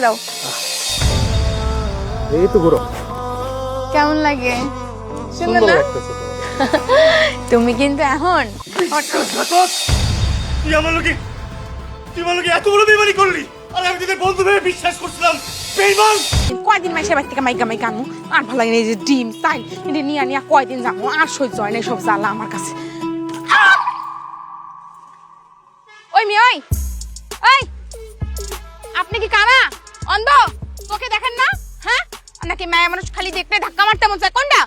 দাও। এই তো গুরু কেমন লাগে? সুন্দর না? তুমি কিন্তু এখন। তুই আমার লোকে তুই আমার লোকে এত বড় বেমানি করলি। আর আমি তোদের বন্ধু ভেবে বিশ্বাস করছিলাম। বেইমান! কয়দিন মাসে বাড়ি থেকে মাইকা মাইকা আনু আর ভালো লাগে না এই যে ডিম চাইল এটা নিয়ে নিয়ে কয়দিন যাব? আর সহ্য হয় না সব জ্বালা আমার কাছে। ওই মেয়ে ওই! ওই! আপনি কি কানা অন্ধ তোকে দেখেন না? হ্যাঁ? নাকি মায়া মানুষ খালি দেখলে ধাক্কা মারতে মন চায়? কোনটা?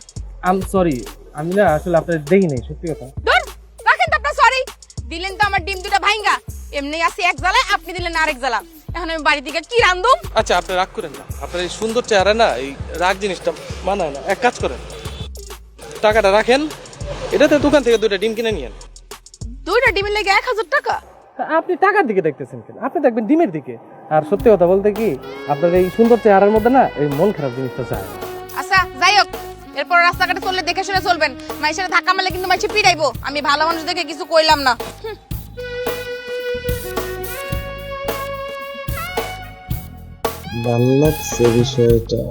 আম সরি আমি না আসলে আপনার দেখি নাই সত্যি কথা। দূর রাখেন তো আপনার সরি দিলেন তো আমার ডিম দুটা ভাইঙ্গা। এমনি আছে এক জ্বালায় আপনি দিলেন আরেক জ্বালা। এখন আমি বাড়ি থেকে কি রান্ধুম আচ্ছা আপনি রাগ করেন না। আপনার এই সুন্দর চেহারা না এই রাগ জিনিসটা মানায় না। এক কাজ করেন টাকাটা রাখেন এটাতে দোকান থেকে দুইটা ডিম কিনে নিয়েন। দুইটা ডিমের লেগে এক হাজার টাকা? আপনি টাকার দিকে দেখতেছেন কেন? আপনি দেখবেন ডিমের দিকে। আর সত্যি কথা বলতে কি আপনার এই সুন্দর চেহারার মধ্যে না এই মন খারাপ জিনিসটা চায় আচ্ছা যাই হোক এরপর রাস্তাঘাটে চললে দেখে শুনে চলবেন। মাইশের ধাক্কা মারলে কিন্তু মাইশে পিড়াইবো আমি ভালো মানুষ দেখে কিছু কইলাম না। হুম। ভালো লাগছে বিষয়টা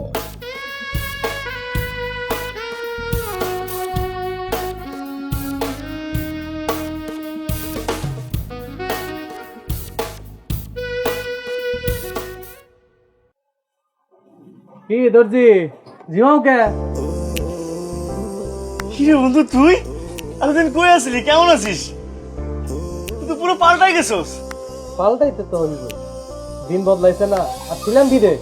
কি দর্জি? জিমাও কে? কি রে বন্ধু তুই? এতদিন কই আসলি? কেমন আছিস? তুই তো পুরো পাল্টাই গেছস। পাল্টাইতে তো হইব দিন বদলাইছে না। আর ছিলাম বিদেশ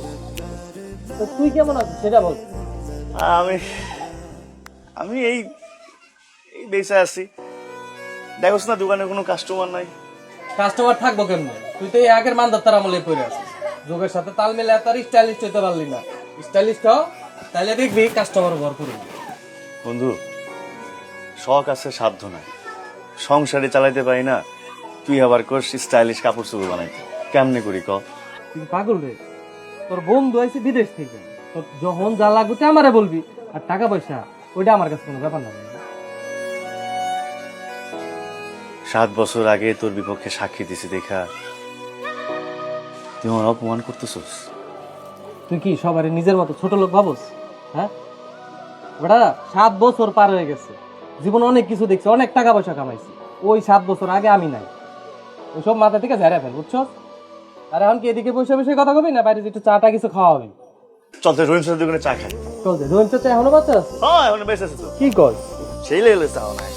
তো তুই কেমন আছিস সেটা বল। আমি আমি এই এই বেসে আছি। দেখোস না দোকানে কোনো কাস্টমার নাই। কাস্টমার থাকব কেমনে? তুই তো এই আগের মানদত্তার আমলে পড়ে আছিস। যোগের সাথে তাল মেলে এত স্টাইলিশ হইতে পারলি না। স্টাইলিশ হ তাহলে দেখবি কাস্টমার ভর করবি বন্ধু শখ আছে সাধ্য নাই। সংসারে চালাইতে পারি না তুই আবার করছিস স্টাইলিশ কাপড় চোপড় বানাইতে। কেমনে করি ক? তুই পাগল রে তোর বন্ধু আইছে বিদেশ থেকে। তোর যখন যা লাগবে তুই আমারে বলবি আর টাকা পয়সা ওইটা আমার কাছে কোনো ব্যাপার না। সাত বছর আগে তোর বিপক্ষে সাক্ষী দিছি দেখা। তুই আমার অপমান করতেছস? তুই কি সবারই নিজের মতো ছোট লোক ভাবস? হ্যাঁ? বেটা সাত বছর পার হয়ে গেছে। জীবনে অনেক কিছু দেখছি অনেক টাকা পয়সা কামাইছি। ওই সাত বছর আগে আমি নাই। ওইসব মাথা থেকে ঝেড়ে ফেল বুঝছ আর এখন কি এদিকে বসে বসে কথা কবি না বাইরে একটু চাটা কিছু খাওয়া হবে? চল তুই রহিম চা খাই। চলছে রোহিম চাচা এখনও বাচ্চা আছে? হ্যাঁ এখন বেঁচে আছে তো। কি কর সেই লেগে চাও নাই।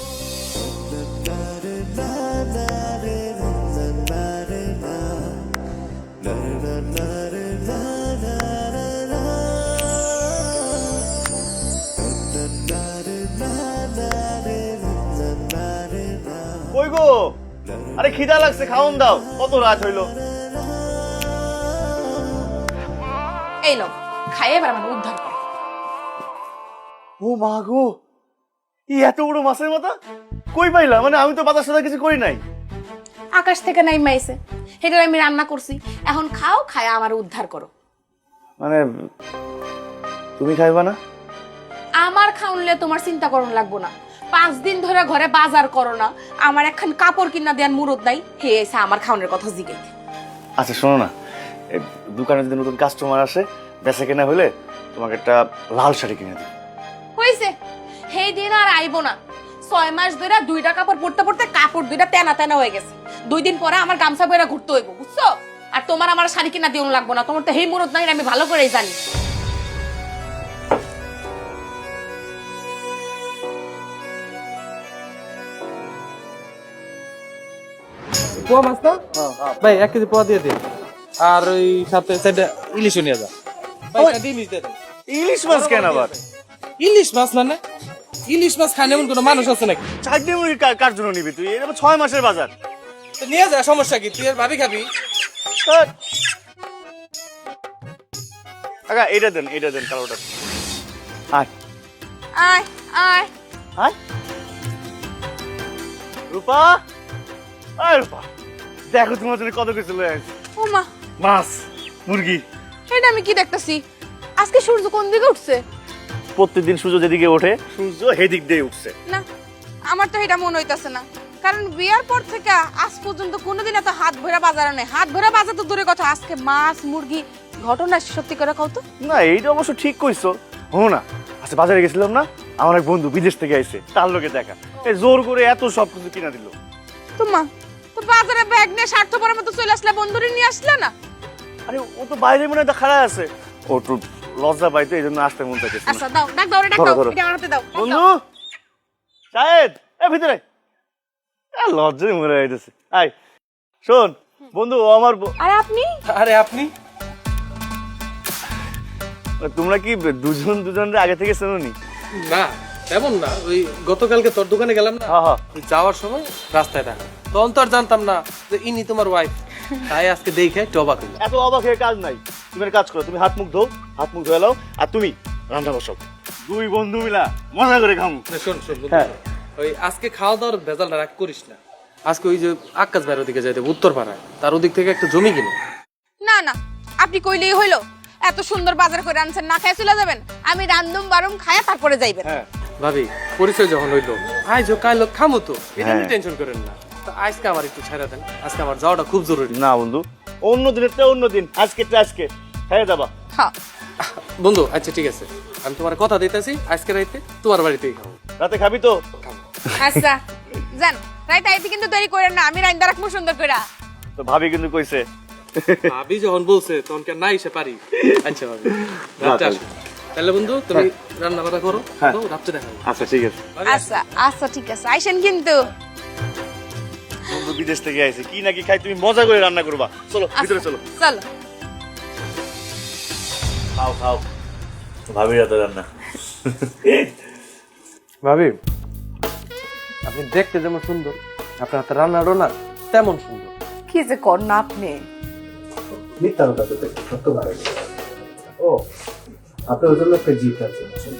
গো? আরে খিদা লাগছে খাওন দাও। কত রাত হইল? এই লো খাইয়ে এবার আমার উদ্ধার করো। ও মা গো ই এত বড় মাছের মাথা? কই পাইলা? মানে আমি তো বাতার সাথে কিছু করি নাই। আকাশ থেকে নাই মাইছে সেটা আমি রান্না করছি। এখন খাও খায় আমার উদ্ধার করো। মানে তুমি খাইবা না? আমার খাউনলে তোমার চিন্তা করন লাগবো না। পাঁচ দিন ধরে ঘরে বাজার করো না। আমার একখান কাপড় কিনা দেন মুরদ নাই। হে এসে আমার খাউনের কথা জিগাইতে আচ্ছা শোনো না। দোকানে যদি নতুন কাস্টমার আসে বেচা কেনা হলে তোমাকে একটা লাল শাড়ি কিনে দিই। হয়েছে সেই দিন আর আইবো না। ছয় মাস ধরে দুইটা কাপড় পরতে পরতে কাপড় দুইটা তেনা তেনা হয়ে গেছে। দুই দিন পরে আমার গামছা বইরা ঘুরতে হইব বুঝছ? আর তোমার আমার শাড়ি কিনা দিও লাগবো না। তোমার তো হেই মুরত নাই আমি ভালো করেই জানি। পোয়া মাছ না? ভাই এক কেজি পোয়া দিয়ে দিন। আর ওই সাথে সাইডে ইলিশও নিয়ে যা। ইলিশ মাছ কেন আবার? ইলিশ মাছ মানে? ইলিশ মাছ খায় এমন কোনো মানুষ আছে নাকি? চারটে মুড়ি কার কার জন্য নিবি তুই? এটা ছয় মাসের বাজার। তো নিয়ে যা সমস্যা কি? তুই আর ভাবি খাবি। কাকা এটা দেন এটা দেন কালোটা। আয়। আয় আয়। আয়। রূপা? আয় রূপা। দেখো তোমার জন্য কত কিছু লয়ে আসছি ও মা। মাছ মুরগি। এটা আমি কি দেখতেছি? আজকে সূর্য কোন দিকে উঠছে? প্রত্যেকদিন সূর্য যেদিকে ওঠে সূর্য হেদিক দিয়ে উঠছে। না আমার তো এটা মনে হইতাছে না। কারণ বিয়ার পর থেকে আজ পর্যন্ত কোনোদিন এত হাত ভরা বাজার নেই। হাত ভরা বাজার তো দূরে কথা। আজকে মাছ মুরগি ঘটনা সত্যি করে কও তো? না এইটা অবশ্য ঠিক কইছো। হো না আচ্ছা বাজারে গেছিলাম না? আমার এক বন্ধু বিদেশ থেকে আইছে তার লোকে দেখা। এই জোর করে এত সব কিছু কিনা দিল। তো মা তো বাজারে ব্যাগ নিয়ে স্বার্থপরের মতো চলে আসলে বন্ধুরে নিয়ে আসলে না? আরে ও তো বাইরে মনে হয় খাড়া আছে। ও একটু লজ্জা পাইতো এই জন্য আসতে মন চাইছে আচ্ছা দাও ডাক দাও ডাক দাও এটা আমার হাতে দাও বন্ধু। এ ভিতরে। এ, লজ্জায় মরে যাইতেছে। আয় শোন বন্ধু ও আমার আরে আপনি? আরে আপনি? তোমরা কি দুজন দুজনের আগে থেকে চেনোনি? না। তেমন না ওই গতকালকে তোর দোকানে গেলাম না হ্যাঁ হ্যাঁ। ওই যাওয়ার সময় রাস্তায় দেখা। তখন তো আর জানতাম না যে ইনি তোমার ওয়াইফ তাই আজকে দেখে একটু অবাক হইলাম। এত অবাক হয়ে কাজ নাই। তুমি কাজ করো তুমি হাত মুখ ধো হাত মুখ ধুয়ে লাও আর তুমি রান্না বসো দুই বন্ধু মিলা মজা করে খামু। শোন শোন হ্যাঁ। ওই আজকে খাওয়া দাওয়ার ভেজালটা রাগ করিস না। আজকে ওই যে আকাশ বাইরের দিকে যাইতে উত্তর পাড়ায় তার ওদিক থেকে একটা জমি কিনে। না না আপনি কইলেই হইল। এত সুন্দর বাজার করে আনছেন না খায় চলে যাবেন। আমি রান্দুম বারুম খায়া তারপরে যাইবেন। হ্যাঁ। ভাবি পরিচয় যখন হইল আজ ও কাইলো খামো তো এটা হ্যাঁ। নিয়ে টেনশন করেন না। তো আজকে আমার একটু ছেড়ে দেন। আজকে আমার যাওয়াটা খুব জরুরি। না বন্ধু। অন্য দিনের তো অন্য দিন। আজকে তো আজকে। হ্যাঁ যাবা। হ্যাঁ। বন্ধু আচ্ছা ঠিক আছে। আমি তোমার কথা দিতেছি আজকে রাইতে তোমার বাড়িতেই খাব। রাতে খাবি তো? আচ্ছা যান। রাইত আইতে কিন্তু দেরি করেন না আমি রাইন্দা রাখব সুন্দর করে তো ভাবি কিন্তু কইছে। ভাবি যখন বলছে তখন কেন না এসে পারি? আচ্ছা ভাবি। রাত্রে আসো তাহলে বন্ধু তুমি রান্না বান্না করো হ্যাঁ। তো রাত্রে দেখা আচ্ছা ঠিক আছে। ভাবি, আচ্ছা আচ্ছা ঠিক আছে। আইসেন কিন্তু। বন্ধু বিদেশ থেকে আইছে। কি নাকি খাই তুমি মজা করে রান্না করবা। চলো ভিতরে চলো। চলো। খাও খাও। ভাবি রাতে রান্না। ভাবি আপনি দেখতে যেমন সুন্দর আপনার হাতে রান্নারও না তেমন সুন্দর। কি যে কর না আপনি। মিথ্যা কথা তো সত্য ভালো ও আপনার জন্য একটা জিত আছে বুঝছেন?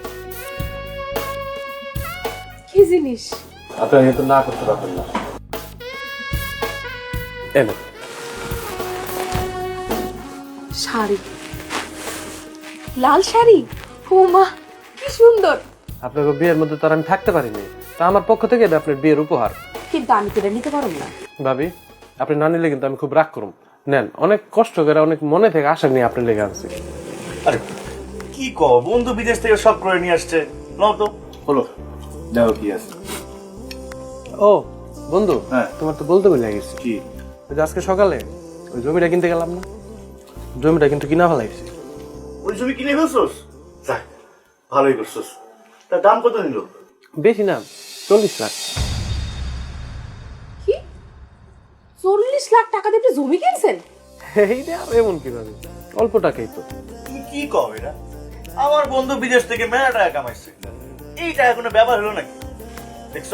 কি জিনিস? আপনারা কিন্তু না করতে পারবেন না। এনে শাড়ি। লাল শাড়ি? ও মা কি সুন্দর। আপনাকে বিয়ের মধ্যে তো আর আমি থাকতে পারিনি। তা আমার পক্ষ থেকে এটা আপনার বিয়ের উপহার। কিন্তু আমি তো এটা নিতে পারব না? ভাবি আপনি না নিলে কিন্তু আমি খুব রাগ করুম। নেন অনেক কষ্ট করে অনেক মনে থেকে আশা নিয়ে আপনি লেগে আনছি। আরে কি কও? বন্ধু বিদেশ থেকে সব করে নিয়ে আসছে। নাও তো। হলো দেখো কি আছে। ও বন্ধু হ্যাঁ। তোমার তো বলতে বলে গেছি। কি? ওই যে আজকে সকালে ওই জমিটা কিনতে গেলাম না। জমিটা কিন্তু কিনা ফেলাইছি ওই জমি কিনে ফেলছোস? যাক ভালোই করছোস। তার দাম কত নিল? বেশি না চল্লিশ লাখ। কি? চল্লিশ লাখ টাকা দিয়ে আপনি জমি কিনছেন? এইটা আর এমন কীভাবে? অল্প টাকাই তো। তুমি কি কও এটা? আমার বন্ধু বিদেশ থেকে মেলা টাকা কামাইছে। এই টাকা কোনো ব্যাপার হলো নাকি? দেখছ?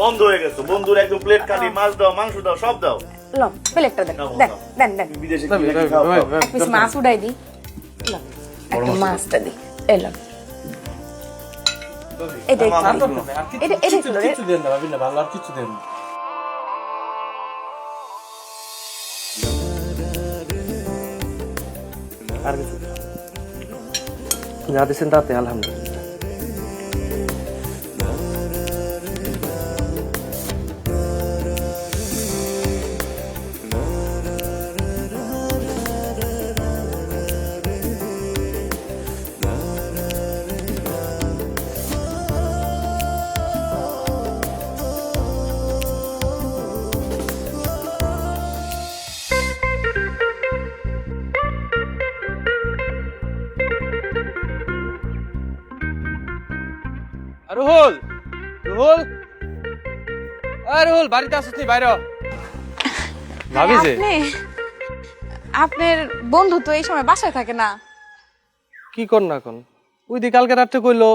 বন্ধ হয়ে গেছে। বন্ধুর একদম প্লেট কাটি মাছ দাও মাংস দাও সব দাও। লম প্লেটটা দেন দেন দেন। দেন বিদেশে এক পিস মাছ উড়াই দিই লম একটা মাছটা এটা। এটা এটা কিছু দেন না ভাবি না ভালো আর কিছু দেন না। আর কিছু যা দিচ্ছেন তাতে আলহামদুলিল্লাহ আর বাড়িতে আসছিস নি বাইরে ভাবি যে? আপনি আপনার বন্ধু তো এই সময় বাসায় থাকে না। কি কর না এখন ওই দি কালকে রাত্রে কইলো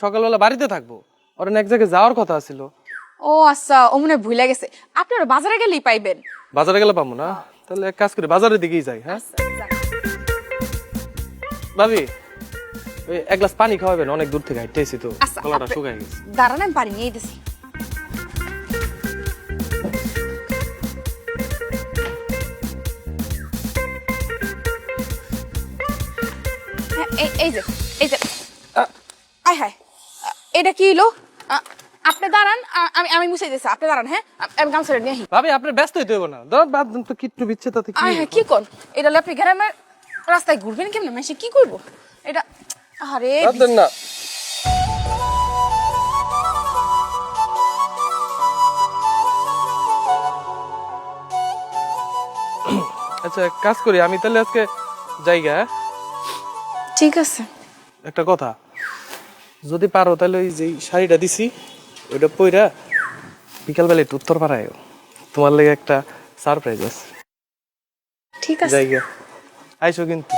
সকালবেলা বাড়িতে থাকব। ওর এক জায়গায় যাওয়ার কথা ছিল ও আচ্ছা ও মনে ভুলে গেছে। আপনারা বাজারে গেলেই পাইবেন। বাজারে গেলে পাবো না? তাহলে এক কাজ করি বাজারের দিকেই যাই হ্যাঁ? ভাবি ওই এক গ্লাস পানি খাওয়াবেন অনেক দূর থেকে হাইটেছি তো। আচ্ছা, গলাটা আপনি- শুকাই গেছে। দাঁড়ান আমি পারি নিয়ে দিছি। এই- যে এই যে আয় হায় এটা কি হলো আপনি দাঁড়ান আমি আমি মুছে দিচ্ছি আপনি দাঁড়ান হ্যাঁ? আমি গামছাটা নিয়ে আসি ভাবি আপনার ব্যস্ত হইতে হইব না। ধর বাদ তো কিট্টু বিচ্ছে তাতে কি হ্যাঁ কি কোন? এটা আপনি গ্রামের রাস্তায় ঘুরবেন কেমনে? কি করব? এটা আরে না। আচ্ছা কাজ করি আমি তাহলে আজকে জায়গা ঠিক আছে। একটা কথা যদি পারো তাহলে ওই যে শাড়িটা দিছি ওইটা পইরা বিকালবেলা একটু উত্তর পাড়ায় তোমার লাগে একটা সারপ্রাইজ আছে। ঠিক আছে। জায়গা আইসো কিন্তু।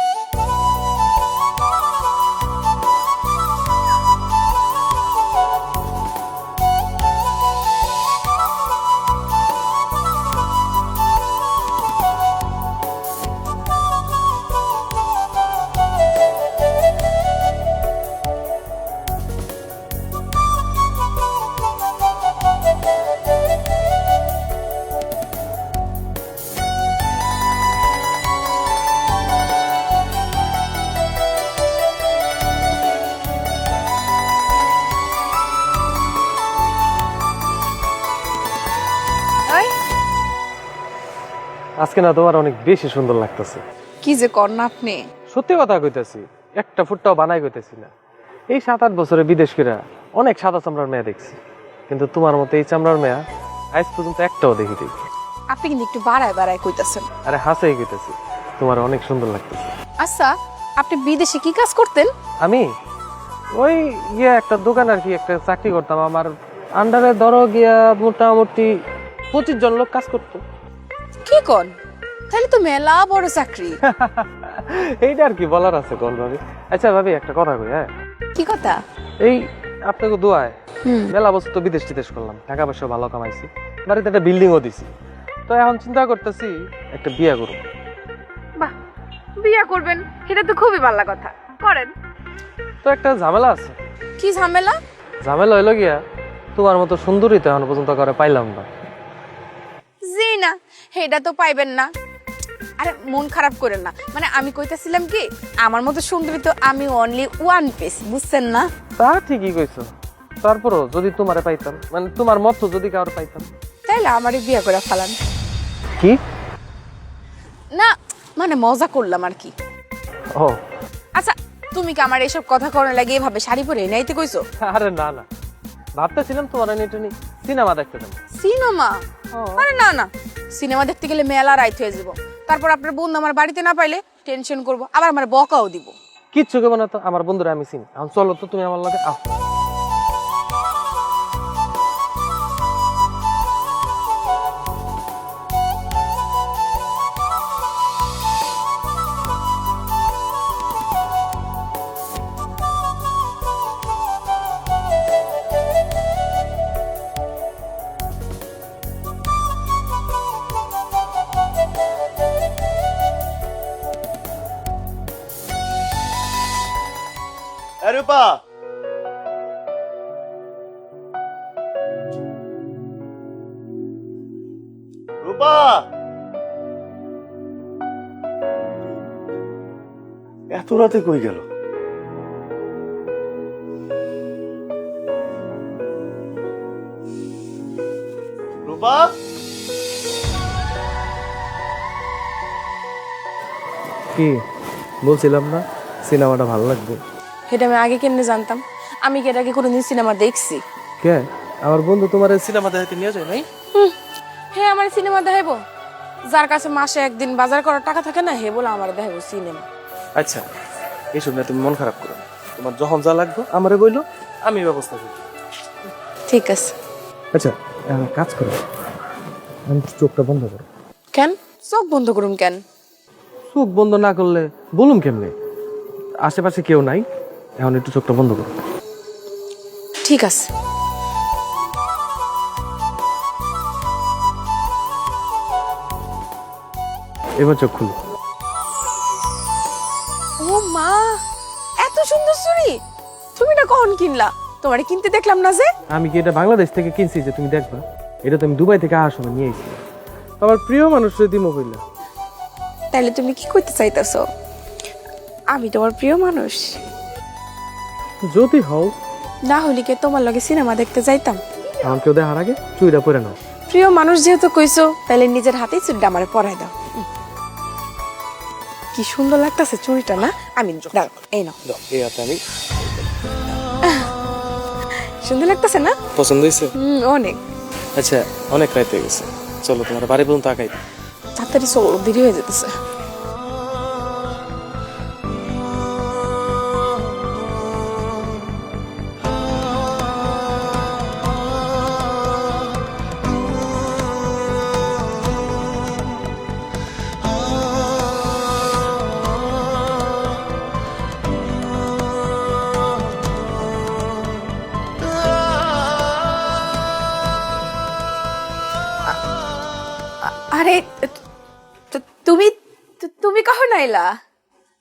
আজকে না তোমার অনেক বেশি সুন্দর লাগতেছে। কি যে কর না আপনি? সত্যি কথা কইতাছি একটা ফুটটাও বানাই কইতেছি না। এই সাত আট বছরে বিদেশ করে অনেক সাদা চামড়ার মেয়া দেখছি। কিন্তু তোমার মতো এই চামড়ার মেয়া আজ পর্যন্ত একটাও দেখি দেখি আপনি কিন্তু একটু বাড়ায় বাড়ায় কইতাছেন। আরে হাসাই কইতেছি তোমার অনেক সুন্দর লাগতেছে। আচ্ছা আপনি বিদেশে কি কাজ করতেন? আমি? ওই ইয়ে একটা দোকান আর কি একটা চাকরি করতাম। আমার আন্ডারে ধরো গিয়া মোটামুটি পঁচিশ জন লোক কাজ করতো। কি কন? তাহলে তো মেলা বড় চাকরি। এইটা আর কি বলার আছে কোন ভাবি? আচ্ছা ভাবি একটা কথা কই হ্যাঁ? কি কথা? এই আপনাকে দোয়ায় মেলা বছর তো বিদেশ টিদেশ করলাম টাকা পয়সা ভালো কামাইছি বাড়িতে একটা বিল্ডিংও দিছি। তো এখন চিন্তা করতেছি একটা বিয়া করব। বাহ বিয়া করবেন এটা তো খুবই ভালো কথা। করেন। তো একটা ঝামেলা আছে। কি ঝামেলা? ঝামেলা হইল গিয়া তোমার মতো সুন্দরী তো এখন পর্যন্ত করে পাইলাম না। জি না এটা তো পাইবেন না। আরে মন খারাপ করেন না। মানে আমি কইতাছিলাম কি আমার মতো সুন্দরী তো আমি অনলি ওয়ান পিস বুঝছেন না? তা ঠিকই কইছো। তারপরও যদি তোমারে পাইতাম মানে তোমার মতো যদি কারও পাইতাম। তাইলে আমারই বিয়া করে ফেলান। কি? না মানে মজা করলাম আর কি। ও। আচ্ছা তুমি কি আমার এসব কথা করার লাগে এভাবে শাড়ি পরে নাইতে কইছো? আরে না না। ভাবতেছিলাম তোমার নেটে নি সিনেমা দেখতে যাব। সিনেমা? আরে না না। সিনেমা দেখতে গেলে মেলা রাইত হয়ে যাব। তারপর আপনার বন্ধু আমার বাড়িতে না পাইলে টেনশন করব আবার আমার বকাও দিব। কিচ্ছু কেবো না তো আমার বন্ধুরা আমি চিনি। এখন চলো তো তুমি আমার লগে আহ। রূপা। রূপা। এত রাতে কই গেল? রূপা। কি? বলছিলাম না সিনেমাটা ভালো লাগবে। এটা আমি আগে কেমনে জানতাম? আমি কি আগে কোনোদিন সিনেমা দেখছি? কে? আমার বন্ধু তোমার সিনেমা দেখাতে নিয়ে যায় নাই? হে আমার সিনেমা দেখাইবো? যার কাছে মাসে একদিন বাজার করার টাকা থাকে না হে বলে আমার দেখাইবো সিনেমা। আচ্ছা এইসব নিয়ে তুমি মন খারাপ করো না। তোমার যখন যা লাগবে আমারে বইলো আমি ব্যবস্থা করি। ঠিক আছে। আচ্ছা এখন কাজ করো। আমি একটু চোখটা বন্ধ করো। কেন? চোখ বন্ধ করুন কেন? চোখ বন্ধ না করলে বলুন কেমনে? আশেপাশে কেউ নাই? এখন একটু চোখটা বন্ধ করো। ঠিক আছে। এবার চোখ খুলো। ও মা এত সুন্দর চুড়ি। তুমি না কখন কিনলা? তোমারে কিনতে দেখলাম না যে। আমি কি এটা বাংলাদেশ থেকে কিনছি যে তুমি দেখবা? এটা তো আমি দুবাই থেকে আসার সময় নিয়ে এসেছি। আমার প্রিয় মানুষ দিমো কইলা তাহলে তুমি কি করতে চাইতেছো? আমি তোমার প্রিয় মানুষ। যদি হও। না হলে কি তোমার লগে সিনেমা দেখতে যাইতাম? আমার কেউ দেখার আগে চুইটা পরে নাও। প্রিয় মানুষ যেহেতু কইছো তাহলে নিজের হাতেই চুড়িটা আমার পরাই দাও। কি সুন্দর লাগতাছে চুড়িটা না? আমি দাঁড়াও এই নাও। দাও, এই হাতে আমি সুন্দর লাগতেছে না? পছন্দ হয়েছে? হুম অনেক। আচ্ছা অনেক রাইতে গেছে। চলো তোমার বাড়ি পর্যন্ত আগাই। তাড়াতাড়ি চলো দেরি হয়ে যেতেছে। আইলা?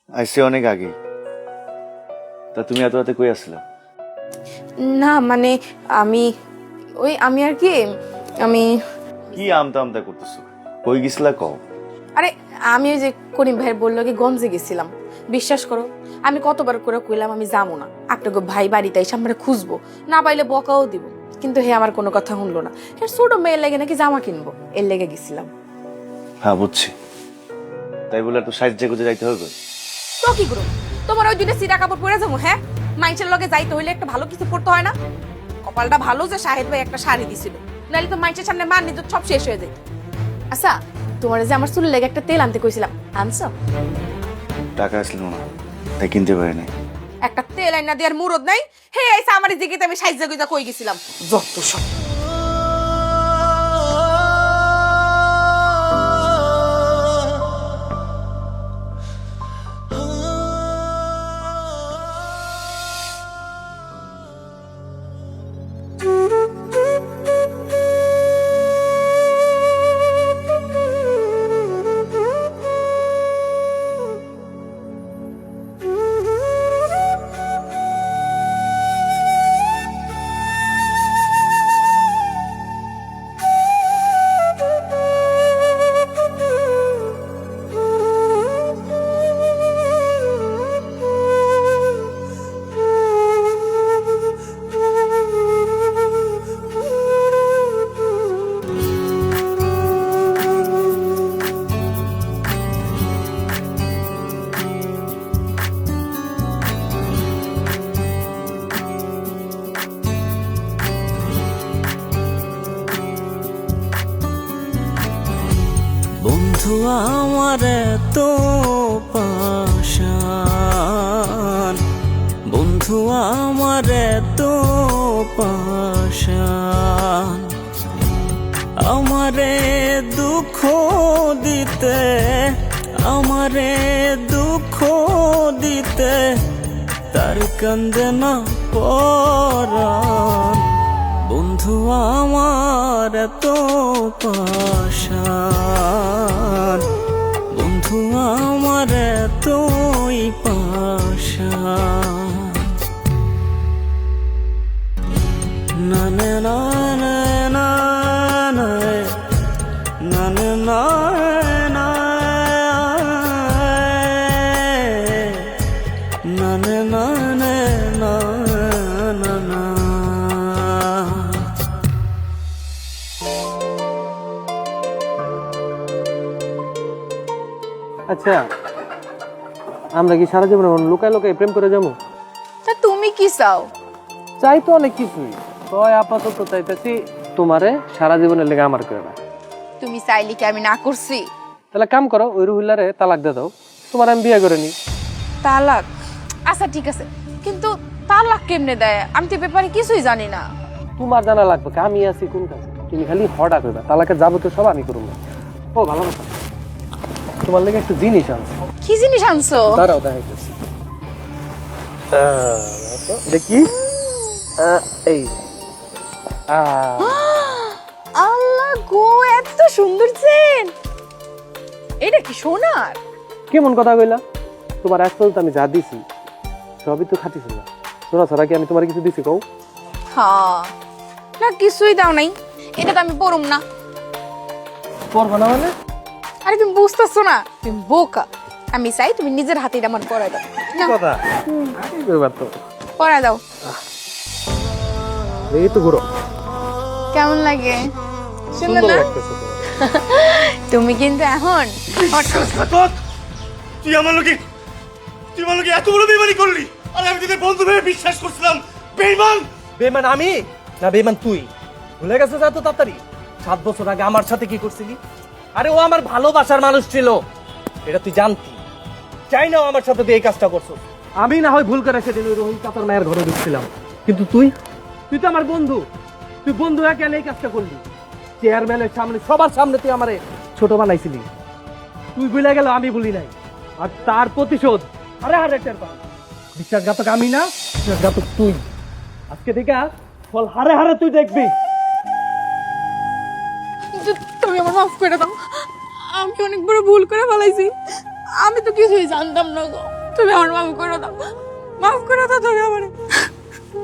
আইসি অনেক আগে। তা তুমি এত রাতে কই আসলা? না মানে আমি ওই আমি আর কি আমি কি আমতা আমতা করতেছো? কই গেছিলা কও? আরে আমি ওই যে করিম ভাইয়ের বলল কি গঞ্জে গেছিলাম। বিশ্বাস করো আমি কতবার করে কইলাম আমি যাব না। আপনাকে ভাই বাড়িতে এসে আমরা খুঁজবো। না পাইলে বকাও দিব। কিন্তু হে আমার কোনো কথা শুনলো না। হে ছোট মেয়ের লেগে নাকি জামা কিনবো? এর লেগে গেছিলাম। হ্যাঁ বুঝছি। তাই বলে একটু সাহায্য করতে যাইতে হবে। তো কি করো তোমার ওই দুইটা সিটা কাপড় পরে যাব হ্যাঁ? মাইন্সের লগে যাইতে হইলে একটা ভালো কিছু পড়তে হয় না? কপালটা ভালো যে শাহেদ ভাই একটা শাড়ি দিছিল। নাহলে তো মাইন্সের সামনে মান নিত সব শেষ হয়ে যেত আচ্ছা তোমার যে আমার চুলের লেগে একটা তেল আনতে কইছিলাম আনছো? টাকা আসলো না তাই কিনতে পারি নাই। একটা তেল আইনা দেওয়ার মুরদ নাই হে আইসা আমার দিকে আমি সাইজা গুজা কই গেছিলাম? যত সব। কান্দে না পরাণ বন্ধু আমার এত পাশান বন্ধু আমার এতই পাশান না না না না না না na na na আচ্ছা আমরা কি সারা জীবন লুকায় লুকায় প্রেম করে যাব? তা তুমি কি চাও? চাই তো অনেক কিছুই। তয় আপাতত চাইতেছি তোমারে সারা জীবনের লেগে আমার করে না। তুমি চাইলে কি আমি না করছি? তাহলে কাম করো ওই রুহিলারে তালাক দিয়ে দাও। তোমার আমি বিয়ে করে নি তালাক? আচ্ছা ঠিক আছে। কিন্তু তালাক কেমনে দেয়? আমি তো ব্যাপারে কিছুই জানি না। তোমার জানা লাগবে? আমি আছি কোন কাছে তুমি খালি হটা করবে তালাকের যাবতীয় সব আমি করব। ও ভালো কথা। তোমার লেগে একটু জিনিস আনছি। কি জিনিস আনছো? দাঁড়াও দেখাইতেছি দেখি। এই। আল্লাহ গো এত সুন্দর চেন। এটা কি সোনার? কেমন কথা কইলা? তোমার আজ পর্যন্ত আমি যা দিছি সবই তো খাটি ছিল শোনা ছাড়া কি আমি তোমার কিছু দিছি কও? হ্যাঁ। না কিছুই দাও নাই। এটা তো আমি পড়ুম না। পড়ব না মানে? আরে তুমি বুঝতেছো না তুমি বোকা। আমি চাই তুমি নিজের হাতে এটা আমার পড়ায় দাও। না, কথা? তো? পড়ায় দাও। এই তো ঘুরো। কেমন লাগে? সুন্দর না? তুমি কিন্তু এখন তুই আমার লোকে তুই আমার লোকে এত বড় বেমানি করলি। আরে আমি তোকে বন্ধু ভেবে বিশ্বাস করছিলাম। বেইমান! বেমান আমি? না বেমান তুই। ভুলে গেছো এত তাড়াতাড়ি? সাত বছর আগে আমার সাথে কি করছিলি? আরে ও আমার ভালোবাসার মানুষ ছিল। এটা তুই জানতি। চাই না আমার সাথে তুই এই কাজটা করছ। আমি না হয় ভুল করে সেদিন ওই রোহিত চাচার মায়ের ঘরে ঢুকছিলাম। কিন্তু তুই? তুই তো আমার বন্ধু। তুই বন্ধু হয়ে কেন এই কাজটা করলি? চেয়ারম্যানের সামনে, সবার সামনে তুই আমারে ছোট বানাইছিলি। তুই ভুলে গেল আমি ভুলি নাই। আর তার প্রতিশোধ, আরে হারে টের বিশ্বাসঘাতক আমি না, বিশ্বাসঘাতক তুই। আজকে থেকে ফল হারে হারে তুই দেখবি। তুমি আমার মাফ করে দাও। আমি অনেক বড় ভুল করে ফেলাইছি। আমি তো কিছুই জানতাম না গো। তুমি আমার মাফ করে দাও। মাফ করে দাও তুমি আমার।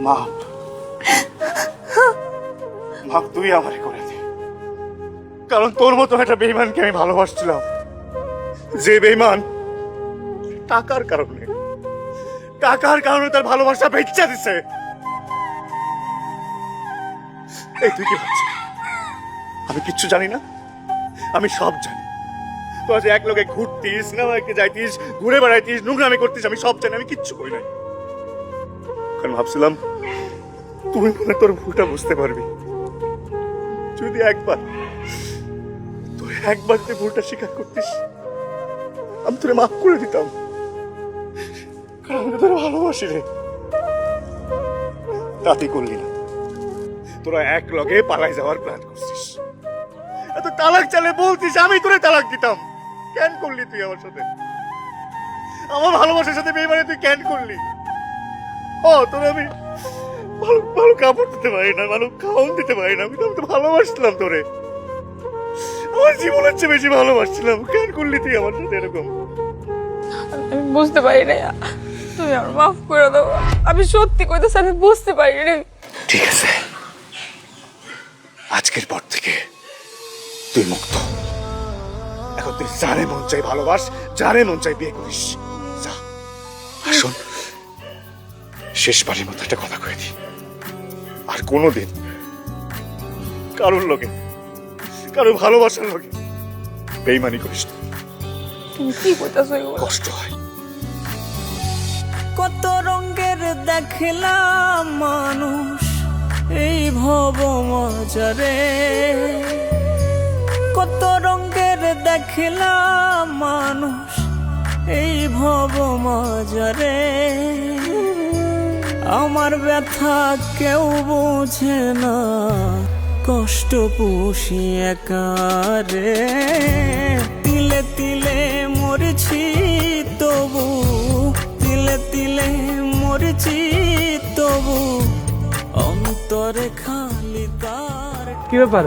মা মা, তুই আমারে করে দে। কারণ তোর মতো একটা বেইমানকে আমি ভালোবাসছিলাম। যে বেইমান টাকার কারণে টাকার কারণে তার ভালোবাসা বেচ্চা দিছে। এই তুই কি ভাবছিস? আমি কিচ্ছু জানি না। আমি সব জানি। তোরা যে এক লোকে ঘুরতিস দেখতে যাইতিস, ঘুরে বেড়াইতিস, নোংরামি করতিস, আমি সব জানি, আমি কিচ্ছু করি নাই। কারণ ভাবছিলাম তুই মনে তোর ভুলটা বুঝতে পারবি। যদি একবার, তুই একবার তুই ভুলটা স্বীকার করতিস, আমি তোরে মাফ করে দিতাম। কারণ আমি তোরে ভালোবাসি রে। তাতে করলি না। তোরা এক লগে পালাই যাওয়ার প্ল্যান করছিস। এত তালাক চালে বলছিস আমি তোরে তালাক দিতাম। কেন করলি তুই আমার সাথে? আমার ভালোবাসার সাথে বেমানে তুই কেন করলি? ও তোর আমি ভালো ভালো কাপড় দিতে পারি না ভালো খাওয়ান দিতে পারি না আমি তো আমি তো ভালোবাসছিলাম তোরে। আমার জীবনের চেয়ে বেশি ভালোবাসছিলাম। কেন করলি তুই আমার সাথে এরকম? আমি বুঝতে পারি না তুমি আমার মাফ করে দাও। আমি সত্যি কইতেছি আমি বুঝতে পারি না ঠিক আছে। আজকের পর থেকে তুই মুক্ত। এখন তুই যারে মন চাই ভালোবাস যারে মন চাই বিয়ে করিস। যা আসুন। শেষবারের মতো একটা কথা কয়ে দি আর কোনোদিন কারোর লোকে কারও ভালোবাসার লোকে বেইমানি করিস না। তুমি কি কষ্ট হয়। কত রঙের দেখলাম মানুষ এই ভব মাজারে কত রঙের দেখলাম মানুষ এই ভব মাজারে। আমার ব্যথা কেউ বোঝে না, কষ্ট পুষি একারে। তিলে তিলে মরছি তবু, তিলে তিলে মরছি তবু, অন্তরে খালি তার কি ব্যাপার?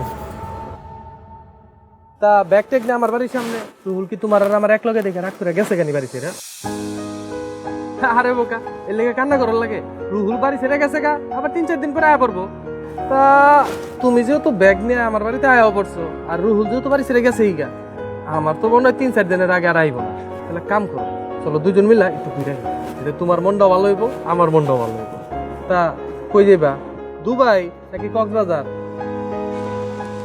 তা ব্যাগ ট্যাগ নিয়ে আমার বাড়ির সামনে। রুহুল কি তোমার আর আমার এক দেখে রাখ করে গেছে কেন বাড়ি ছেড়ে? আরে বোকা, এর লেগে কান্না করার লাগে। রুহুল বাড়ি ছেড়ে গেছে গা, আবার তিন চার দিন পরে আয়া পড়ব। তা তুমি যেহেতু ব্যাগ নিয়ে আমার বাড়িতে আয়া পড়ছো, আর রুহুল যেহেতু বাড়ি ছেড়ে গেছে গা, আমার তো মনে হয় তিন চার দিনের আগে আর আইব না। তাহলে কাম করো, চলো দুজন মিলা একটু ঘুরে। এতে তোমার মনটাও ভালো হইব, আমার মনটাও ভালো হইব। তা কই যাইবা? দুবাই নাকি কক্সবাজার?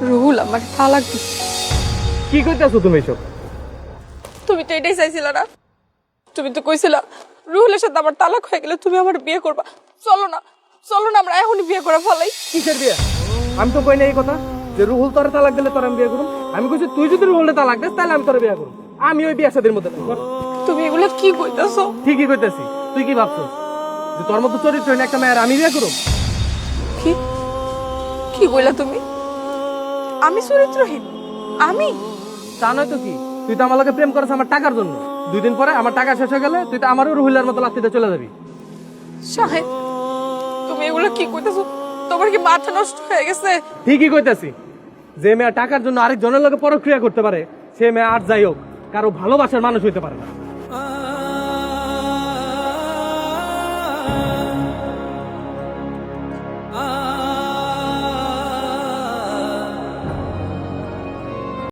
রুহুল, আমার তালাক দিছে কি কইতেছো তুমি এসব? তুমি তো এটাই চাইছিল না। তুমি তো কইছিলা রুহুলের সাথে আমার তালাক হয়ে গেলে তুমি আমার বিয়ে করবা। চলো না চলো না আমরা এখনই বিয়ে করে ফেলাই। কিসের বিয়ে? আমি তো কই না এই কথা। যে রুহুল তোর তালাক দিলে তোর আমি বিয়ে করুম। আমি কইছি তুই যদি রুহুলে তালাক দিস তাহলে আমি তোরে বিয়ে করুম। আমি ওই বিয়ে সাদের মধ্যে। তুমি এগুলো কি কইতাছো? ঠিকই কইতেছি। তুই কি ভাবছস? যে তোর মতো চরিত্রহীন একটা মেয়ের আমি বিয়ে করুম? কি? কি কইলা তুমি? আমি চরিত্রহীন? আমি? তা নয় তো কি? তুই তো আমার লোকে প্রেম করেছ আমার টাকার জন্য। দুই দিন পরে আমার টাকা শেষ হয়ে গেলে তুই তো আমারও রুহিলার মতো লাত্তিতে চলে যাবি। তুমি এগুলো কি কইতাছো? তোমার কি মাথা নষ্ট হয়ে গেছে? ঠিকই কইতাছি। যে মেয়ে টাকার জন্য আরেকজনের লোকে পরক্রিয়া করতে পারে সে মেয়ে আর যাই হোক কারও ভালোবাসার মানুষ হইতে পারে না।